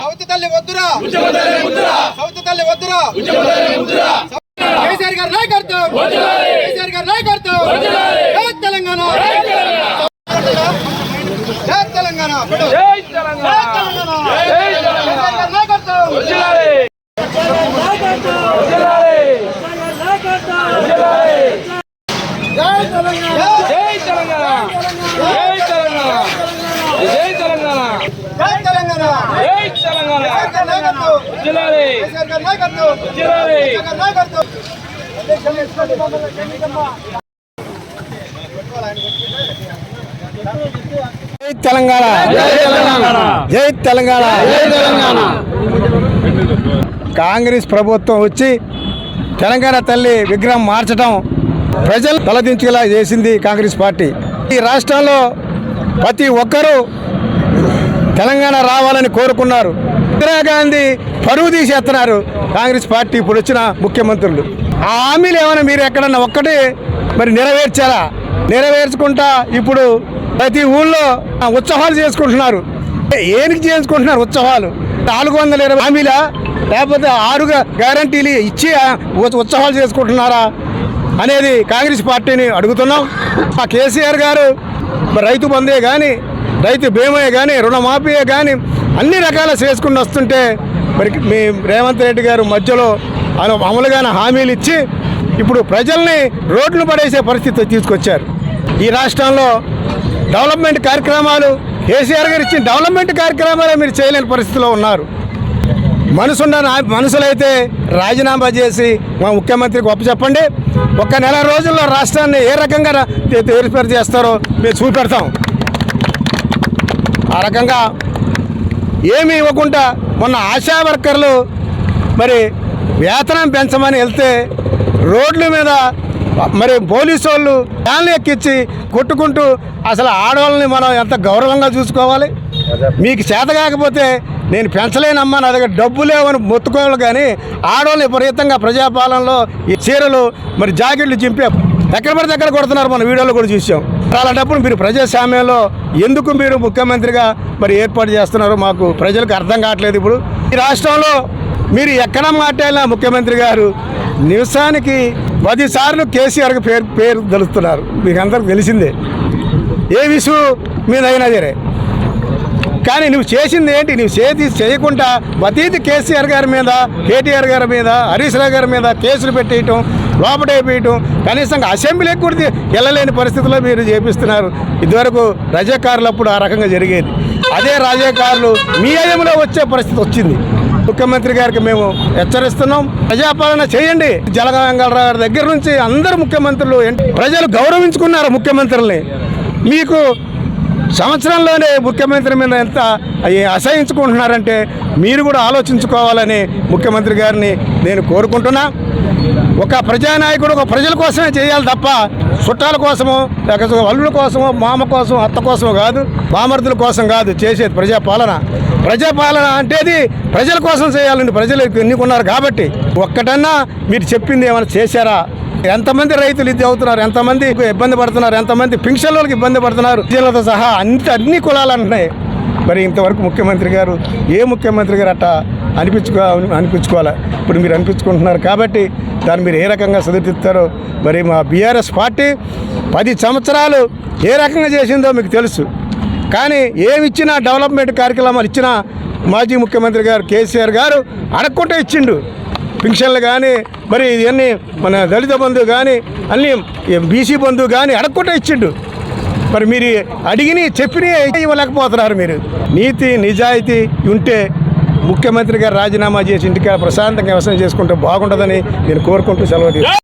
South తల్లి వద్దురా. South తల్లి వద్దురా. కేసీఆర్ గారి నాయకత్వం కేసీఆర్ గారి నాయకత్వం జై తెలంగాణ. జై తెలంగాణ. జై తెలంగాణ. జై తెలంగాణ. జై తెలంగాణ. జై తెలంగాణ. జై తెలంగాణ జై తెలంగాణ జై జై తెలంగాణ కాంగ్రెస్ ప్రభుత్వం వచ్చి తెలంగాణ తల్లి విగ్రహం మార్చడం ప్రజలు తలదించేలా చేసింది కాంగ్రెస్ పార్టీ ఈ రాష్ట్రంలో ప్రతి ఒక్కరూ తెలంగాణ రావాలని కోరుకున్నారు. ఇందిరాగాంధీ పరువు తీసేస్తున్నారు. కాంగ్రెస్ పార్టీ ఇప్పుడు వచ్చిన ముఖ్యమంత్రులు. ఆ హామీలు ఏమైనా మీరు ఎక్కడన్నా ఒక్కటి మరి నెరవేర్చారా? నెరవేర్చుకుంటా ఇప్పుడు ప్రతి ఊళ్ళో ఉత్సవాలు చేసుకుంటున్నారు. ఏనికి చేసుకుంటున్నారు ఉత్సవాలు? నాలుగు వందల ఇరవై హామీలా? లేకపోతే ఆరుగా గ్యారంటీలు ఇచ్చి ఉత్సవాలు చేసుకుంటున్నారా? అనేది కాంగ్రెస్ పార్టీని అడుగుతున్నాం. ఆ కేసీఆర్ గారు మరి రైతు బందే కానీ రైతు బీమా కానీ రుణమాఫీయే కానీ అన్ని రకాల చేసుకుని వస్తుంటే మరి మీ రేవంత్ రెడ్డి గారు మధ్యలో అను- అమలుగానే హామీలు ఇచ్చి ఇప్పుడు ప్రజల్ని రోడ్లు పడేసే పరిస్థితి తీసుకొచ్చారు ఈ రాష్ట్రంలో డెవలప్మెంట్ కార్యక్రమాలు కేసీఆర్ గారు ఇచ్చిన డెవలప్మెంట్ కార్యక్రమాలే మీరు చేయలేని పరిస్థితిలో ఉన్నారు మనసున్న మనసులైతే మనుషులైతే రాజీనామా చేసి మా ముఖ్యమంత్రికి ఒప్పచెప్పండి ఒక నెల రోజుల్లో రాష్ట్రాన్ని ఏ రకంగా రా- ఏర్పాటు చేస్తారో మేము చూపెడతాం ఆ రకంగా ఏమీ ఇవ్వకుండా మొన్న ఆశా వర్కర్లు మరి వేతనం పెంచమని వెళ్తే రోడ్ల మీద మరి పోలీసు వాళ్ళు ఫ్యాన్లు ఎక్కించి కొట్టుకుంటూ అసలు ఆడవాళ్ళని మనం ఎంత గౌరవంగా చూసుకోవాలి? మీకు చేత కాకపోతే నేను పెంచలేనమ్మా నా దగ్గర డబ్బు లేవని మొత్తుకోవాలి కానీ ఆడవాళ్ళు విపరీతంగా ప్రజాపాలనలో ఈ చీరలు మరి జాకెట్లు చింపే ఎక్కడ పడితే ఎక్కడ కొడుతున్నారు మన వీడియోలో కూడా చూసాం. అలాంటప్పుడు మీరు ప్రజాస్వామ్యంలో ఎందుకు మీరు ముఖ్యమంత్రిగా మరి ఏర్పాటు చేస్తున్నారు మాకు ప్రజలకు అర్థం కావట్లేదు ఇప్పుడు. ఈ రాష్ట్రంలో మీరు ఎక్కడ మాట్లాడినా ముఖ్యమంత్రి గారు నిమిషానికి పదిసార్లు కేసీఆర్కి పేరు పేరు తెలుస్తున్నారు. మీకు అందరికి తెలిసిందే. ఏ విషయం మీద అయినా సరే. కానీ నువ్వు చేసింది ఏంటి? నువ్వు చేతి చేయకుండా అతీతి కేసీఆర్ గారి మీద కేటీఆర్ గారి మీద హరీష్ రావు గారి మీద కేసులు పెట్టేయటం లోపటే పీయటం కనీసం అసెంబ్లీకి కూడా వెళ్ళలేని పరిస్థితిలో మీరు చేపిస్తున్నారు. ఇదివరకు రజాకారులు అప్పుడు ఆ రకంగా జరిగేది. అదే రజాకారులు మీ అయంలో వచ్చే పరిస్థితి వచ్చింది. ముఖ్యమంత్రి గారికి మేము హెచ్చరిస్తున్నాం. ప్రజాపాలన చేయండి. జలగంగళరావు గారి దగ్గర నుంచి అందరు ముఖ్యమంత్రులు ప్రజలు గౌరవించుకున్నారు ముఖ్యమంత్రుల్ని. మీకు సంవత్సరంలోనే ముఖ్యమంత్రి మీద ఎంత అయ్యి అసహించుకుంటున్నారంటే మీరు కూడా ఆలోచించుకోవాలని ముఖ్యమంత్రి గారిని నేను కోరుకుంటున్నా. ఒక ప్రజానాయకుడు ఒక ప్రజల కోసమే చేయాలి తప్ప చుట్టాల కోసమో లేకపోతే అల్లుల కోసమో మామ కోసం అత్త కోసమో కాదు బామర్దుల కోసం కాదు చేసేది ప్రజాపాలన. ప్రజాపాలన అంటేది ప్రజల కోసం చేయాలండి ప్రజలు ఎన్నుకున్నారు కాబట్టి ఒక్కటన్నా మీరు చెప్పింది ఏమైనా చేశారా? ఎంతమంది రైతులు ఇది అవుతున్నారు? ఎంతమంది ఇబ్బంది పడుతున్నారు? ఎంతమంది పింఛన్లకు ఇబ్బంది పడుతున్నారు? జిల్లాతో సహా అంత అన్ని కులాలు అంటున్నాయి. మరి ఇంతవరకు ముఖ్యమంత్రి గారు ఏ ముఖ్యమంత్రి గారు అట్ట అనిపించుకో అనిపించుకోవాలి? ఇప్పుడు మీరు అనిపించుకుంటున్నారు కాబట్టి దాన్ని మీరు ఏ రకంగా సరిదిద్దుతారో మరి మా బీఆర్ఎస్ పార్టీ పది సంవత్సరాలు ఏ రకంగా చేసిందో మీకు తెలుసు. కానీ ఏమిచ్చినా డెవలప్మెంట్ కార్యక్రమాలు ఇచ్చినా మాజీ ముఖ్యమంత్రి గారు కేసీఆర్ గారు అడగకుండా ఇచ్చిండు. పింఛన్లు కానీ మరి ఇవన్నీ మన దళిత బంధు కానీ అన్నీ బీసీ బంధు కానీ అడగకుండా ఇచ్చిండు. మరి మీరు అడిగిని చెప్పిన ఇవ్వలేకపోతున్నారు మీరు. నీతి నిజాయితీ ఉంటే ముఖ్యమంత్రి గారు రాజీనామా చేసి ఇంటికి ప్రశాంతంగా వ్యవసాయం చేసుకుంటే బాగుంటుందని నేను కోరుకుంటూ సెలవు